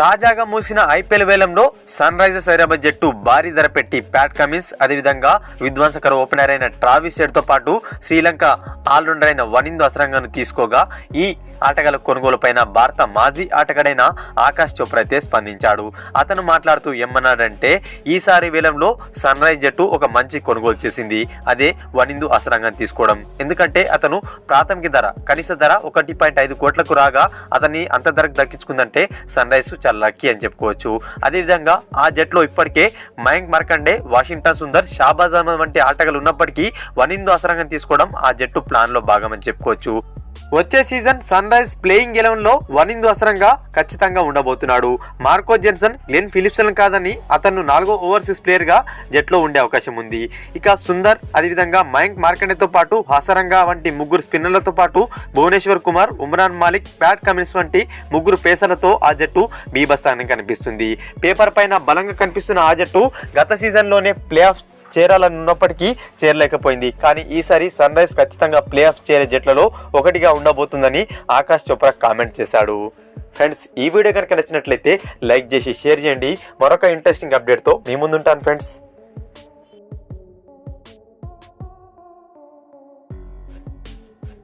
తాజాగా మూసిన ఐపీఎల్ వేలంలో సన్ రైజర్స్ హైదరాబాద్ జట్టు భారీ ధర పెట్టి ప్యాట్ కమిన్స్ అదేవిధంగా విధ్వంసకర ఓపెనర్ అయిన ట్రావిస్ హెడ్తో పాటు శ్రీలంక ఆల్రౌండర్ అయిన వనిందు అసరంగాను తీసుకోగా ఈ ఆటగాళ్ళ కొనుగోలుపైన భారత మాజీ ఆటగాడైన ఆకాష్ చోప్రా అయితే స్పందించాడు. అతను మాట్లాడుతూ ఏమన్నాడంటే ఈసారి వేలంలో సన్ రైజ్ జట్టు ఒక మంచి కొనుగోలు చేసింది. అదే వనిందు అసరంగం తీసుకోవడం. ఎందుకంటే అతను ప్రాథమిక ధర కనీస ధర ఒకటి పాయింట్ ఐదు కోట్లకు రాగా అతన్ని అంత ధరకు దక్కించుకుందంటే సన్ రైజ్ చాలా లక్కీ అని చెప్పుకోవచ్చు. అదేవిధంగా ఆ జట్లో ఇప్పటికే మయాంక్ మర్కండే వాషింగ్టన్ సుందర్ షాబాజ్ అహ్మద్ వంటి ఆటగాళ్ళు ఉన్నప్పటికీ వనిందు అసరంగం తీసుకోవడం ఆ జట్టు ప్లాన్లో భాగమని చెప్పుకోవచ్చు. వచ్చే సీజన్ సన్ రైజ్ ప్లేయింగ్ ఎలెవెన్లో వనిందు అసరంగా ఖచ్చితంగా ఉండబోతున్నాడు. మార్కో జెన్సన్ గ్లెన్ ఫిలిప్సన్ కాదని అతను నాలుగో ఓవర్సీస్ ప్లేయర్గా జట్లో ఉండే అవకాశం ఉంది. ఇక సుందర్ అదేవిధంగా మయాంక్ మార్కండేతో పాటు హసరంగా వంటి ముగ్గురు స్పిన్నర్లతో పాటు భువనేశ్వర్ కుమార్ ఉమ్రాన్ మాలిక్ ప్యాట్ కమిన్స్ వంటి ముగ్గురు పేసర్లతో ఆ జట్టు బీభత్సాన్ని కనిపిస్తుంది. పేపర్ పైన బలంగా కనిపిస్తున్న ఆ జట్టు గత సీజన్లోనే ప్లే ఆఫ్ చేరాలని ఉన్నప్పటికీ చేరలేకపోయింది. కానీ ఈసారి సన్ రైజ్ ఖచ్చితంగా ప్లే ఆఫ్ చేరే జట్లలో ఒకటిగా ఉండబోతుందని ఆకాష్ చోప్రా కామెంట్ చేశాడు. ఫ్రెండ్స్ ఈ వీడియో కనుక నచ్చినట్లయితే లైక్ చేసి షేర్ చేయండి. మరొక ఇంట్రెస్టింగ్ అప్డేట్తో మీ ముందుంటాను ఫ్రెండ్స్.